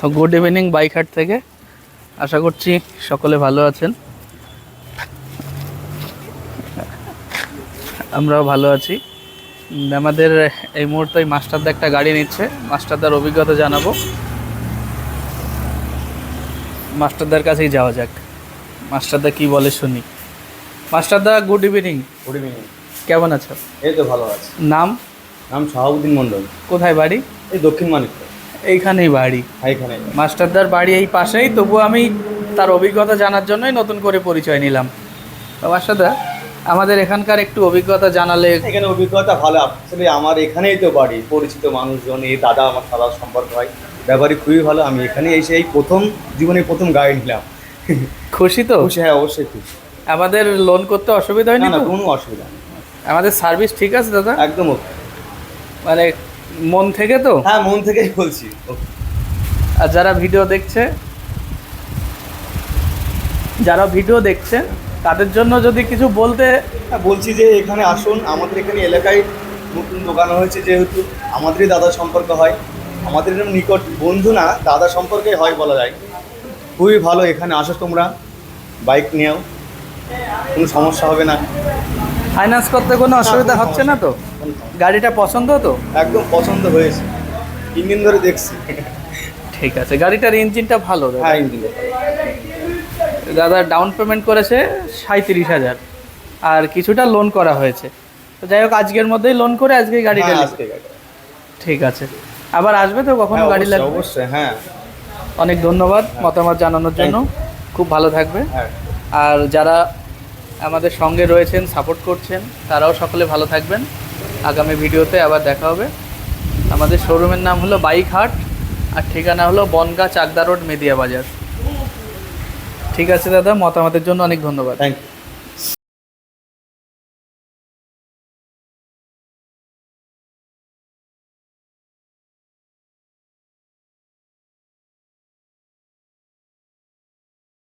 তো good evening বাইকহাট থেকে। আশা করছি সকলে ভালো আছেন। আমরাও ভালো আছি। আমাদের এই মুহূর্তে মাস্টারদা একটা গাড়ি নিচ্ছে। মাস্টারদার অভিজ্ঞতা জানাব। মাস্টারদার কাছেই যাওয়া যাক। মাস্টারদা কি বলে শুনি। মাস্টারদা গুড ইভিনিং গুড ইভিনিং কেমন আছো? এই তো ভালো আছে। নাম? নাম শাহাবুদ্দিন মন্ডল কোথায় বাড়ি? এই দক্ষিণ মানিকপুর। এইখানেই বাড়ি। এখানে মাস্টারদার বাড়ি এই পাশেই তবু আমি তার অভিজ্ঞতা জানার জন্যই নতুন করে পরিচয় নিলাম। মাস্টারদা আমাদের এখানকার একটু অভিজ্ঞতা জানালে এখানে অভিজ্ঞতা ভালো আসলে আমার এখানেই তো বাড়ি পরিচিত মানুষজন এই দাদা আমার দাদার সম্পর্ক হয়। ব্যাপারই খুবই ভালো আমি এখানে এসে এই প্রথম জীবনে প্রথম গাড়ি নিলাম। খুশি তো? খুশি হ্যাঁ অবশ্যই খুশি। আমাদের লোন করতে অসুবিধা হয়নি না কোনো অসুবিধা নেই। আমাদের সার্ভিস ঠিক আছে দাদা? একদম ওকে মানে মন থেকে তো? হ্যাঁ মন থেকেই বলছি। আর যারা ভিডিও দেখছে যারা ভিডিও দেখছে তাদের জন্য যদি কিছু বলতে হ্যাঁ বলছি যে এখানে আসুন আমাদের এখানে এলাকায় নতুন দোকান হয়েছে যেহেতু আমাদেরই দাদার সম্পর্ক হয়। আমাদের নিকট বন্ধু না দাদা সম্পর্কে হয় বলা যায়। খুবই ভালো এখানে আসো তোমরা বাইক নিয়েও কোনো সমস্যা হবে না। ফাইন্যান্স করতে কোনো অসুবিধা হচ্ছে না তো? গাড়িটা পছন্দ তো? একদম পছন্দ হয়েছে। তিন দিন ধরে দেখছি। ঠিক আছে গাড়িটার ইঞ্জিনটা ভালো দাদা। হ্যাঁ ইঞ্জিন। দাদা ডাউন পেমেন্ট করেছে সাঁত্রিশ হাজার। আর কিছুটা লোন করা হয়েছে। তো যাই হোক আজকের মধ্যেই লোন করে আজকে গাড়িটা হ্যাঁ, নিবে। ঠিক আছে। আবার আসবে তো কখনো হ্যাঁ, গাড়ি লাগবে? অবশ্যই হ্যাঁ। অনেক ধন্যবাদ মতামত জানানোর জন্য। খুব ভালো থাকবে। হ্যাঁ। আর যারা আমাদের সঙ্গে রয়েছেন সাপোর্ট করছেন। তারাও সকলে ভালো থাকবেন। আগামী ভিডিওতে আবার দেখা হবে। আমাদের শোরুমের নাম হলো বাইক হাট আর ঠিকানা হলো বনগা চাকদা রোড মেদিয়া বাজার ঠিক আছে দাদা, মতামতের জন্য অনেক ধন্যবাদ। Thank you